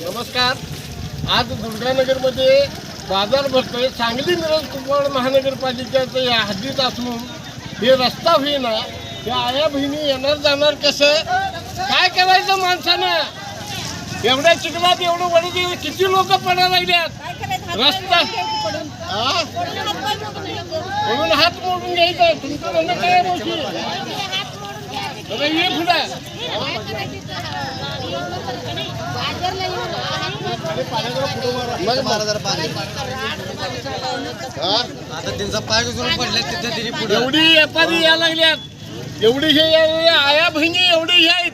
नमस्कार. आज दुर्गानगरमध्ये बाजार भरतोय. सांगली मिरज कुपवाड महानगरपालिकेचं या हद्दीत असून हे रस्ता होईना. या आया बहिणी येणार जाणार कसं? काय करायचं माणसानं? एवढ्या चिखलात एवढं वडे किती लोक पडायला लागल्यात? रस्ता हा म्हणून हात मोडून घ्यायचा. तुमचं म्हणणं काय? बरं, ये? आता त्यांचा पाय घसरून पडले तिथे पुढे. एवढी व्यापारी या लागल्यात. एवढी हे आया बहिणी एवढी हे आहेत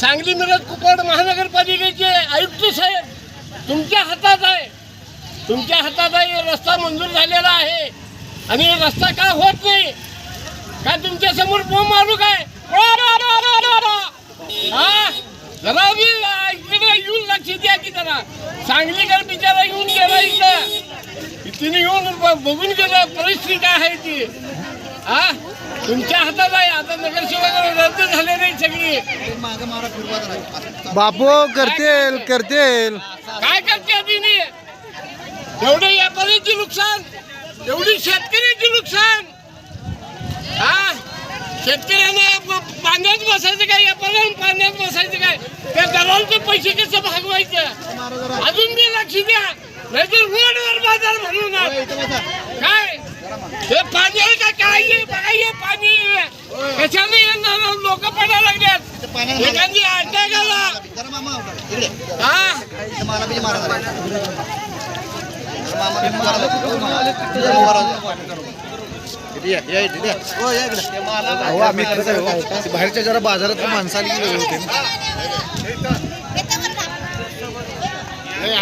सांगली मिरज कुपवाड महानगरपालिकेचे आयुक्त साहेब तुमच्या हातात आहे. तुमच्या हातात आहे रस्ता मंजूर झालेला आहे. आणि रस्ता का होत नाही? का तुमच्यासमोर बोंब मारू काय हा? जरा बी इकडे येऊन लक्ष द्या की जरा. सांगलीकर बिचारा येऊन गेला इथं. तिने येऊन ब- बघून गेलं परिस्थिती काय आहे ती. हा? तुमच्या हातात आहे. आता नगरसेवक रद्द झालेली बापू करतील करतील. काय करते तिने एवढे व्यापाऱ्याची नुकसान? एवढी शेतकऱ्याची नुकसान? हा? शेतकऱ्यांना पाण्यात बसायचं काय? व्यापाऱ्यांना पाण्यात बसायचं काय? त्या दलालचे पैसे कसं भागवायचं? अजून मी लक्ष द्या. नाहीतर रोडवर बाजार भरू ना काय? हे पाणी आहे का इकडेच आहे, हो. बाहेरच्या जरा बाजारात माणसं आली वेगळं होते. हे.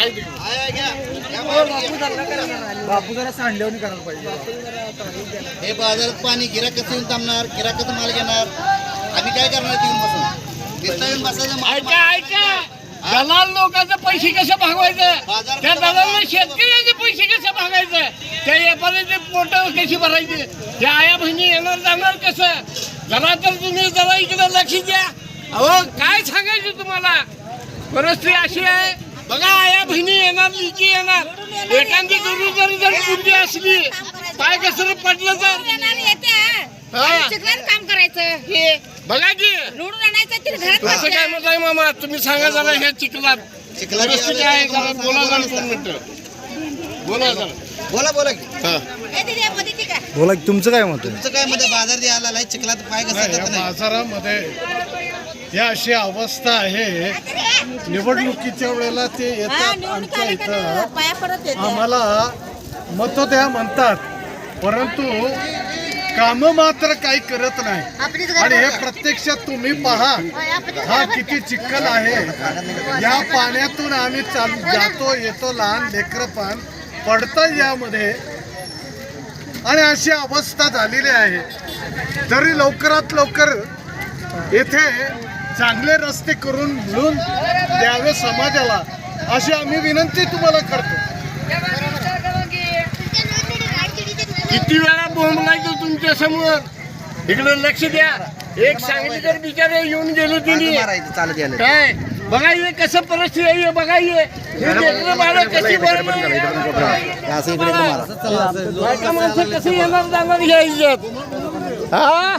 बापू जरा सांडल्यावर करायला पाहिजे. हे बाजारात पाणी गिराक कसं येऊन थांबणार गिराकाचं माल घेणार. आम्ही काय करणार तिथून बसून? ऐका ऐका. दलाल लोकांचे पैसे कसं भागवायचं? त्या दलालला शेतकऱ्याचे पैसे कसं भागायचं? त्या व्यापाऱ्याचे पोट कशी भरायची? त्या आया बहिणी येणार जाणार कसं? जरा तर तुम्ही जरा इकडे लक्ष द्या. अहो काय सांगायचं तुम्हाला? परिस्थिती अशी आहे. बघा आया बहिणी येणार लिकी येणार. एखादी गरु जरी जर मुलगी असली पाय कसं पडलं तर? हा. काम करायचं. हे बघा की. निवडून आणायचं तिला घरात कसं काय आहे मामा? तुम्ही सांगा जरा हे चिखलात. चिखलात परिस्थिती काय आहे जरा? बोला जरा दोन मिनिटं. बोला जरा. बोला बोला की. हा. ए, दीदी, या मध्ये ठीक आहे. बोला की तुमचं काय मत आहे? तुमचं काय मध्ये बाजार चिखलात पाय कसं नाही, या नाही? बाजारामध्ये ही अशी अवस्था आहे. निवडणुकीच्या वेळेला ते हा, येतात निवडणूक आमच्या आली का इथं. नाही? पाया पडत येते. आम्हाला मत द्या म्हणतात. परंतु काम मात्र काही करत नाही. आणि हे प्रत्यक्षात तुम्ही पहा हा किती चिखल आहे. या पाण्यातून आम्ही चाल जातो येतो लहान लेकरं पण पडतं यामध्ये. आणि अशी अवस्था झालेली आहे. तरी लवकरात लवकर येथे चांगले रस्ते करून मिळून द्यावे समाजाला. अशी आम्ही विनंती तुम्हाला करतो. किती वेळा बोंब लागतो तुमच्यासमोर? इकडे लक्ष द्या. एक सांगलीकर बिचारे येऊन गेले तिने. काय? बघा हे कसं परिस्थिती आहे बघा कशी माणसं कशी येणार जाणार इज्जत? हा?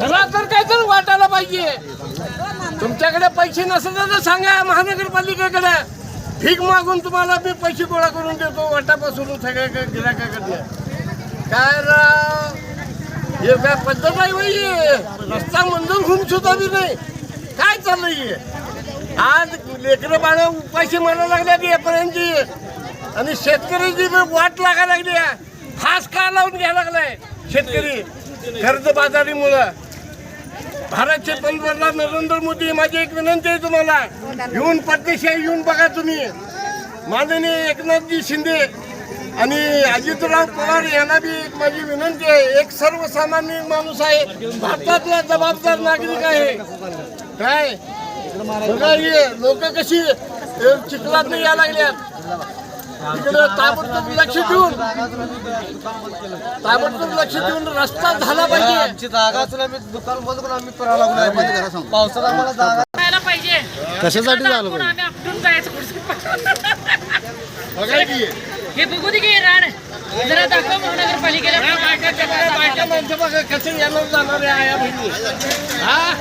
मला तर वाटायला पाहिजे. तुमच्याकडे पैसे नसेल तर सांगा महानगरपालिकेकडे. भीक मागून तुम्हाला मी पैसे गोळा करून देतो वाटापासून सगळ्या गिराकाकडे काय राव हे काय पद्धत आहे बाई रस्ता मंजूर होऊन सुद्धा बी नाही. काय चाललंय आज लेकरं बाळ उपाशी म्हणायला लागल्या यापर्यंत आणि शेतकऱ्याची वाट लागायला लागली आहे. फास का लावून घ्यायला लागलाय शेतकरी? कर्ज बाजारीमुळं. भारतचे पंतप्रधान नरेंद्र मोदी माझी एक विनंती आहे तुम्हाला. येऊन पत्नीशाही येऊन बघा तुम्ही. माननीय एकनाथजी शिंदे आणि अजितराव पवार यांना बी एक माझी विनंती आहे एक सर्वसामान्य माणूस आहे भारतातला जबाबदार नागरिक आहे. काय? बघा लोक कशी चिखलात यायला लागल्यात. इकडे ताबडतोब लक्ष देऊन ताबडतोब लक्ष देऊन रस्ता झाला पाहिजे. आमची जागा असून आम्ही दुकान बंद करून आम्ही करायला लागलो पावसात आम्हाला जागा जायला पाहिजे. कशासाठी झालं पाहिजे आम्ही आपटून जायचं. बघा की हे बघू दे की राड. जरा दाखव महानगरपालिकेला बायका माणसं बघा कसे येणार जाणार आहे आया बहिणी. हा?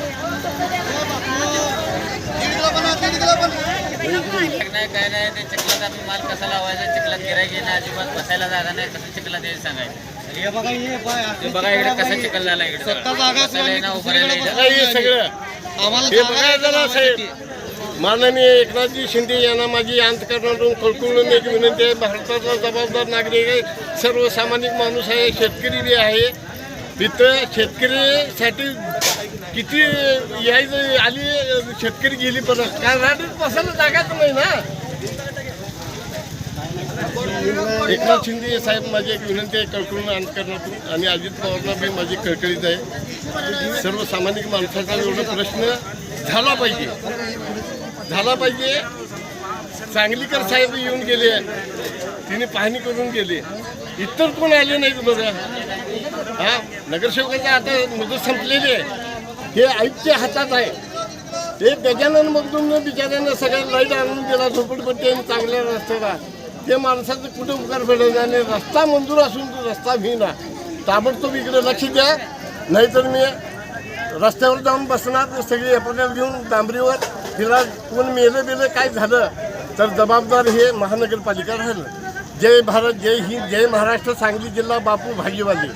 नाही काय नाही ते चिखलात आम्ही माल कसा लावायचा चिखलात गिरायक येणं अजिबात बसायला जागा नाही कसं चिखलात यायचं सांगायचं? हे बघा हे बघा इकडे कसं चिखल झाला इकडे. सगळं आम्हाला माननीय एकनाथजी शिंदे यांना माझी अंतकरणातून कळकळून एक विनंती आहे. भारताचा जबाबदार नागरिक आहे. सर्वसामान्य माणूस आहे. शेतकरी बी आहे. तिथं शेतकरीसाठी किती यायचं आली शेतकरी गेली पण कारण रात्रीत बसायला जागाच नाही ना. एकनाथ शिंदे साहेब माझी एक विनंती आहे. कळकळून अंतकरणातून आणि अजित पवारला बी माझी कळकळीत आहे. सर्वसामान्य माणसाचा एवढा प्रश्न झाला पाहिजे. झाला पाहिजे. सांगलीकर साहेब येऊन गेले. तिने पाहणी करून गेले. इतर कोण आले नाहीत बघा. हा? नगरसेवकाचा आता मुदत संपलेली आहे. हे आयुक्तच्या हातात आहे. ते गजानन मधून बिचाऱ्यानं सगळ्या लाइट आणून दिला झोपडपट्टी आणि चांगल्या रस्त्याला ते माणसाचं कुठे उपकार फेडायचा आणि रस्ता मंजूर असून तो रस्ता भिना ताबडतोब इकडे लक्ष द्या. नाहीतर मी रस्त्यावर जाऊन बसणार. सगळी एफआयआर घेऊन डांबरीवर तिला कोण मेलं बेलं काय झालं? तर जबाबदार हे महानगरपालिका राहिलं. जय भारत जय हिंद जय महाराष्ट्र सांगली जिल्हा बापू भाजीवाले